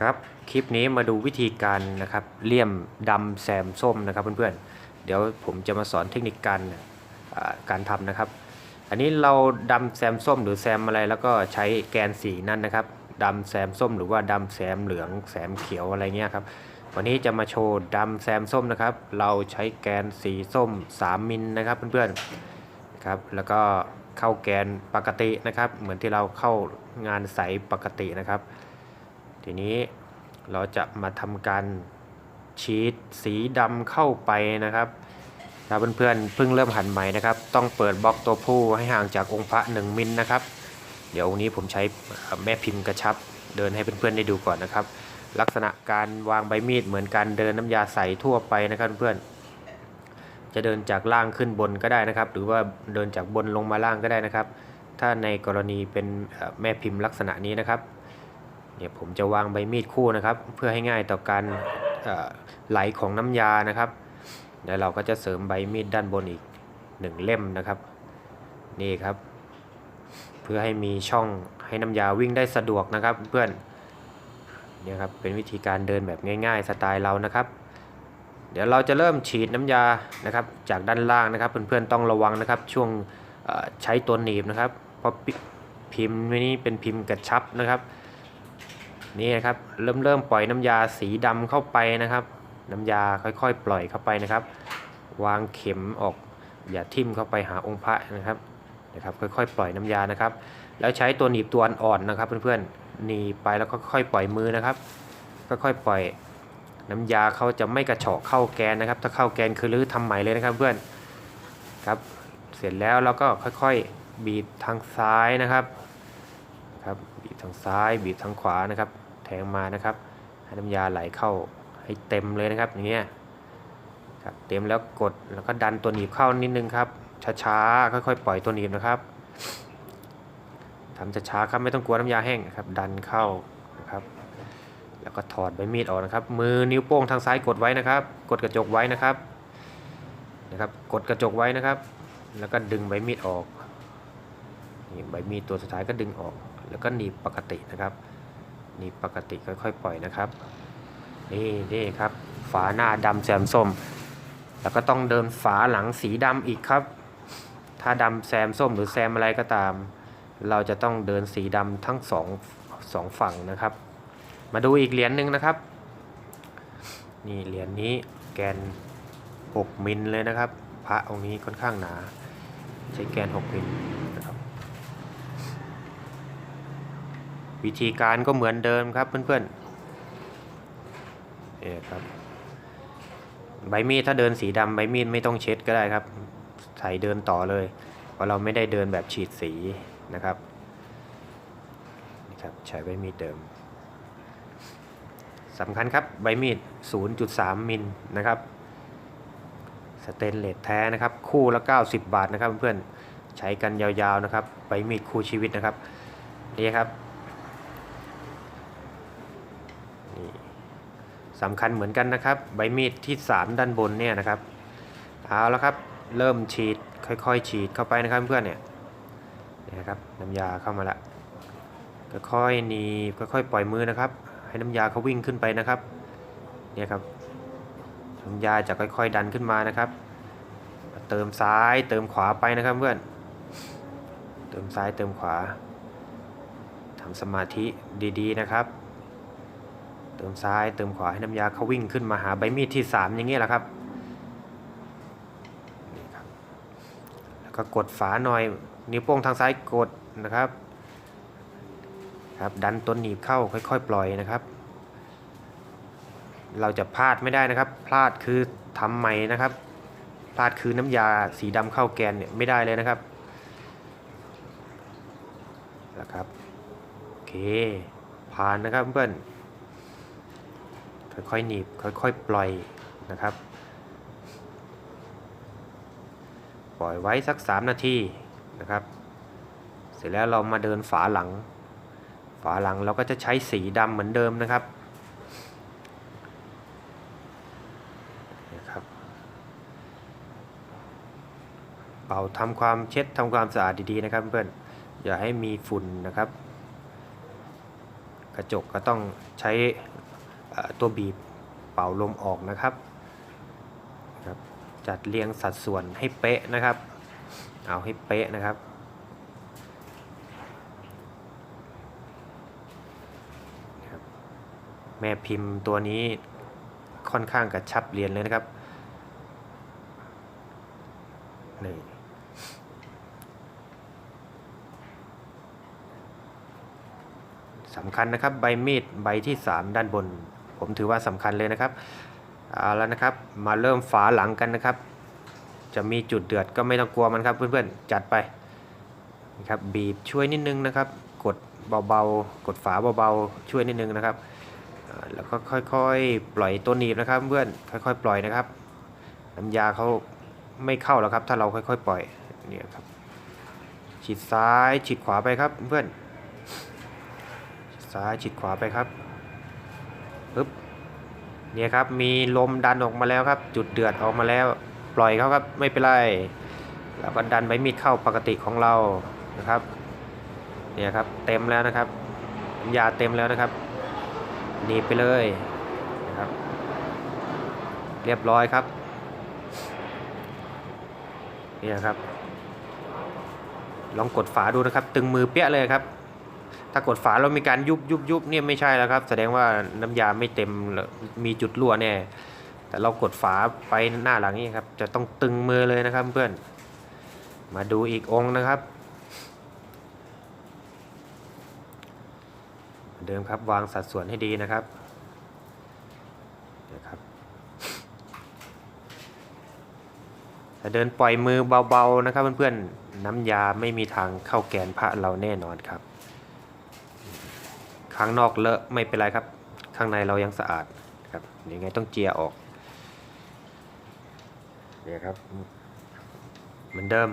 ครับ คลิปนี้มาดูวิธีการนะครับเลี่ยมดำแซมส้มนะครับเพื่อนๆ เดี๋ยวผมจะมาสอนเทคนิคการการทำนะครับ อันนี้เราดำแซมส้มหรือแซมอะไรแล้วก็ใช้แกนสีนั่นนะครับดำแซมส้มหรือว่าดำแซมเหลืองแซมเขียวอะไรเงี้ยครับวันนี้จะมาโชว์ดำแซมส้มนะครับ เราใช้แกนสีส้ม 3มิลนะครับเพื่อนๆครับแล้วก็เข้าแกนปกตินะครับ เหมือนที่เราเข้างานใสปกตินะครับ ทีนี้เราจะมาทำการชีตสีดำเข้าไปนะครับถ้าเพื่อนๆเพิ่งเริ่มหันใหม่นะครับ ต้องเปิดบล็อกตัวผู้ให้ห่างจากองค์พระ 1 มิลนะครับ เดี๋ยวองค์นี้ผมใช้แม่พิมพ์กระชับ เดินให้เพื่อนๆได้ดูก่อนนะครับ ลักษณะการวางใบมีดเหมือนการเดินน้ำยาใสทั่วไปนะครับเพื่อนจะเดินจากล่างขึ้นบนก็ได้นะครับ หรือว่าเดินจากบนลงมาล่างก็ได้นะครับ ถ้าในกรณีเป็นแม่พิมพ์ลักษณะนี้นะครับ เนี่ยผมจะวางใบมีดคู่นะครับ เพื่อให้ง่ายต่อการไหลของน้ำยานะครับแล้วเราก็จะเสริมใบมีดด้านบนอีกหนึ่งเล่มนะครับ นี่ครับ เพื่อให้มีช่องให้น้ำยาวิ่งได้สะดวกนะครับเพื่อนเนี่ยครับเป็นวิธีการเดินแบบง่ายๆสไตล์เรานะครับ เดี๋ยวเราจะเริ่มฉีดน้ำยานะครับ จากด้านล่างนะครับ เพื่อนๆต้องระวังนะครับ ช่วงใช้ตัวหนีบนะครับ เพราะพิมพ์นี้เป็นพิมพ์กระชับนะครับ นี่นะครับ เริ่มเริ่มปล่อยน้ำยาสีดำเข้าไปนะครับ น้ำยาค่อยๆ ปล่อยเข้าไปนะครับ วางเข็มออกอย่าทิ่มเข้าไปหาองค์พระนะครับนะครับ ค่อยๆ ปล่อยน้ำยานะครับ แล้วใช้ตัวหนีบตัวอ่อนๆนะครับ เพื่อนๆหนีไปแล้วก็ค่อยๆปล่อยมือนะครับ ค่อยๆปล่อยน้ำยาเขาจะไม่กระเฉาะเข้าแกนนะครับ ถ้าเข้าแกนคือรื้อทำใหม่เลยนะครับเพื่อนครับเสร็จแล้วเราก็ค่อยๆบีบทางซ้ายนะครับครับบีบทางซ้ายบีบทางขวานะครับ แทงมานะครับให้น้ำยาไหลเข้าให้เต็มเลยนะครับอย่างเงี้ยครับเต็มแล้วกดแล้วก็ดันตัวหนีบเข้านิดนึงครับช้าๆค่อยๆปล่อยตัวหนีบนะครับทำช้าๆครับไม่ต้องกลัวน้ำยาแห้งครับดันเข้านะครับ แล้วก็ถอดใบมีดออกนะครับ มือนิ้วโป้งทางซ้ายกดไว้นะครับ กดกระจกไว้นะครับนะครับ กดกระจกไว้นะครับ แล้วก็ดึงใบมีดออกนี่ใบมีดตัวสุดท้ายก็ดึงออก แล้วก็หนีบปกตินะครับ นี่ปกติค่อยๆ ปล่อยนะครับ นี่นี่ครับ ฝาหน้าดำแซมส้ม แล้วก็ต้องเดินฝาหลังสีดำอีกครับ ถ้าดำแซมส้มหรือแซมอะไรก็ตาม เราจะต้องเดินสีดำทั้งสองสองฝั่งนะครับ มาดูอีกเหรียญหนึ่งนะครับ นี่เหรียญนี้แกน 6 มิลเลยนะครับ พระองค์นี้ค่อนข้างหนา ใช้แกน 6 มิลนะครับ วิธีการก็เหมือนเดิมครับเพื่อนๆเนี่ยครับ ใบมีดถ้าเดินสีดำใบมีดไม่ต้องเช็ดก็ได้ครับ ใส่เดินต่อเลย เพราะเราไม่ได้เดินแบบฉีดสีนะครับนี่ครับใช้ใบมีดเดิมสำคัญครับใบมีด 0.3 มิลนะครับสเตนเลสแท้นะครับ คู่ละ 90 บาทนะครับเพื่อนๆใช้กันยาวๆนะครับใบมีดคู่ชีวิตนะครับนี่ครับ สำคัญเหมือนกันนะครับ ใบมีดที่ 3 ด้านบนเนี่ยนะครับเอาแล้วครับเริ่มฉีดค่อยๆ ฉีดเข้าไปนะครับเพื่อนเนี่ยนะครับน้ำยาเข้ามาละค่อยๆหนีบค่อยๆปล่อยมือนะครับ ให้น้ำยาเขาวิ่งขึ้นไปนะครับเนี่ยครับน้ำยาจะค่อยๆดันขึ้นมานะครับ เติมซ้ายเติมขวาไปนะครับเพื่อน เติมซ้ายเติมขวาทำสมาธิดีๆนะครับ เติมซ้ายเติมขวาให้น้ำยาเขาวิ่งขึ้นมาหาใบมีดที่ 3 อย่างนี้แหละครับนี่ครับ แล้วก็กดฝาหน่อย นิ้วโป้งทางซ้ายกดนะครับครับดันต้นหนีบเข้าค่อยๆ ปล่อยนะครับ เราจะพลาดไม่ได้นะครับ พลาดคือทำใหม่นะครับ พลาดคือน้ำยาสีดำเข้าแกนเนี่ยไม่ได้เลยนะครับนะครับโอเคผ่านนะครับเพื่อน ค่อยๆหนีบค่อยๆปล่อยนะครับ ปล่อยไว้สัก 3 นาทีนะครับ เสร็จแล้วเรามาเดินฝาหลัง ฝาหลังเราก็จะใช้สีดำเหมือนเดิมนะครับนะครับ เป่าทำความเช็ดทำความสะอาดดีๆนะครับเพื่อนอย่าให้มีฝุ่นนะครับ กระจกก็ต้องใช้ ตัวบีบเป่าลมออกนะครับครับจัดเรียงสัดส่วนให้เป๊ะนะครับ เอาให้เป๊ะนะครับครับแม่พิมพ์ตัวนี้ค่อนข้างกระชับเรียนเลยนะครับนี่สำคัญนะครับใบมีดใบที่ 3 ด้านบน ผมถือว่าสำคัญเลยนะครับเอาแล้วนะครับมาเริ่มฝาหลังกันนะครับ จะมีจุดเดือดก็ไม่ต้องกลัวมันครับเพื่อนๆจัดไปนะครับบีบช่วยนิดนึงนะครับ กดเบาๆ กดฝาเบาๆ ช่วยนิดนึงนะครับแล้วก็ค่อยๆ ปล่อยตัวหนีบนะครับเพื่อนค่อยๆ ปล่อยนะครับ น้ำยาเขาไม่เข้าแล้วครับ ถ้าเราค่อยๆ ปล่อยเนี่ยครับฉีดซ้ายฉีดขวาไปครับเพื่อนซ้ายฉีดขวาไปครับ ปึ๊บเนี่ยครับมีลมดันออกมาแล้วครับ จุดเดือดออกมาแล้ว ปล่อยเขาครับไม่เป็นไรแล้วก็ดันใบมีดเข้าปกติของเรานะครับเนี่ยครับเต็มแล้วนะครับยาเต็มแล้วนะครับหนีไปเลยนะครับ เรียบร้อยครับเนี่ยครับ ลองกดฝาดูนะครับ ตึงมือเปี้ยเลยครับ ถ้ากดฝาแล้วมีการยุบยุบยุบเนี่ยไม่ใช่แล้วครับ แสดงว่าน้ำยาไม่เต็มมีจุดรั่วแน่ แต่เรากดฝาไปหน้าหลังนี้ครับ จะต้องตึงมือเลยนะครับเพื่อน มาดูอีกองนะครับเหมือนเดิมครับวางสัดส่วนให้ดีนะครับนะครับแต่เดินปล่อยมือเบาๆนะครับเพื่อนๆน้ำยาไม่มีทางเข้าแกนพระเราแน่นอนครับ ข้างนอกเลอะไม่เป็นไรครับ ข้างในเรายังสะอาดครับยังไงต้องเจียออกเนี่ยครับ เหมือนเดิม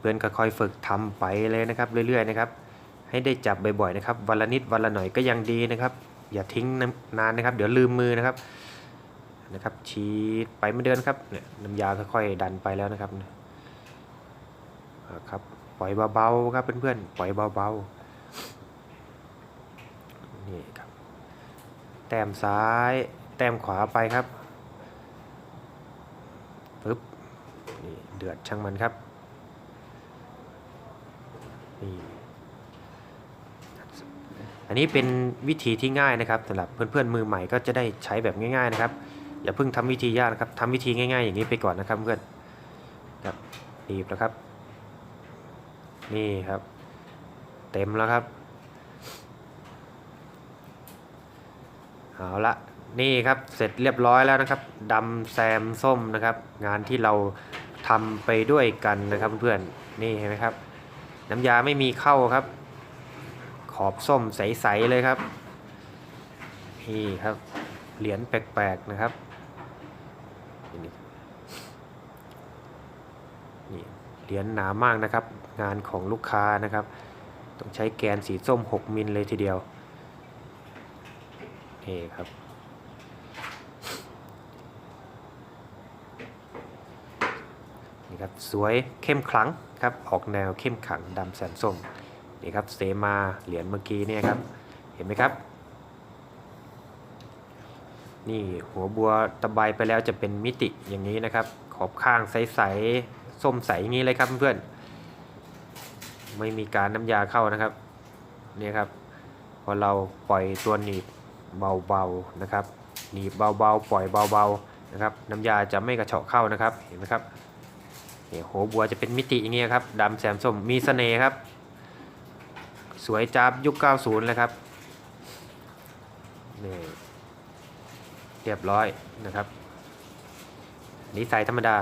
เพื่อนค่อยๆฝึกทำไปเลยนะครับเรื่อยๆนะครับ ให้ได้จับบ่อยๆนะครับวันละนิดวันละหน่อยก็ยังดีนะครับ อย่าทิ้งนานนะครับ เดี๋ยวลืมมือนะครับนะครับ ชีดไปไม่เดินครับเนี่ยน้ำยาค่อยๆดันไปแล้วนะครับอ่า ครับ ปล่อยเบาๆครับเพื่อนๆ ปล่อยเบาๆ นี่ครับ แต้มซ้าย แต้มขวาไปครับปึ๊บ นี่เดือดช่างมันครับ นี่ อันนี้เป็นวิธีที่ง่ายนะครับสำหรับเพื่อนๆ มือใหม่ก็จะได้ใช้แบบง่าย ๆนะครับ อย่าเพิ่งทำวิธียากนะครับทำวิธีง่ายๆ อย่างนี้ไปก่อนนะครับเพื่อนครับบีบแล้วครับ นี่ครับ เต็มแล้วครับ เอาละนี่ครับเสร็จเรียบร้อยแล้วนะครับดำแซมส้มนะครับ งานที่เราทำไปด้วยกันนะครับเพื่อนๆนี่เห็นไหมครับ น้ำยาไม่มีเข้าครับ ขอบส้มใสๆเลยครับนี่ครับเหรียญแปลกๆนะครับนี่นี่ เหรียญหนามากนะครับ งานของลูกค้านะครับ ต้องใช้แกนสีส้ม 6 มิลเลยทีเดียวนี่ครับ นี่ครับ สวยเข้มขลังครับ ออกแนวเข้มขลังดำแสมส้ม นี่ครับเสมาเหรียญเมื่อกี้เนี่ยครับ เห็นไหมครับ นี่หัวบัวตะไบไปแล้วจะเป็นมิติอย่างนี้นะครับ ขอบข้างใสๆ ส้มใสอย่างนี้เลยครับเพื่อนๆไม่มีการน้ำยาเข้านะครับเนี่ยครับ พอเราปล่อยตัวหนีบเบาๆนะครับ หนีบเบาๆปล่อยเบาๆนะครับ น้ำยาจะไม่กระเฉาะเข้านะครับเห็นไหมครับเนี่ยหัวบัวจะเป็นมิติอย่างนี้ครับดำแสมส้มมีเสน่ห์ครับ สวยจับยุค 90 เลยครับนี่เรียบร้อยนะครับนี่ใสธรรมดา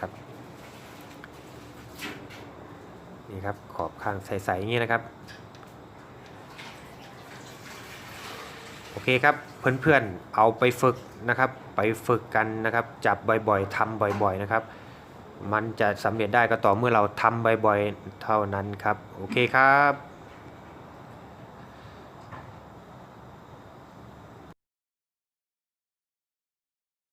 ครับ นี่ครับขอบข้างใสๆอย่างนี้นะครับ โอเคครับเพื่อนๆเอาไปฝึกนะครับ ไปฝึกกันนะครับ จับบ่อยๆทำบ่อยๆนะครับ มันจะสำเร็จได้ก็ต่อเมื่อเราทำบ่อยๆ เท่านั้นครับ โอเคครับ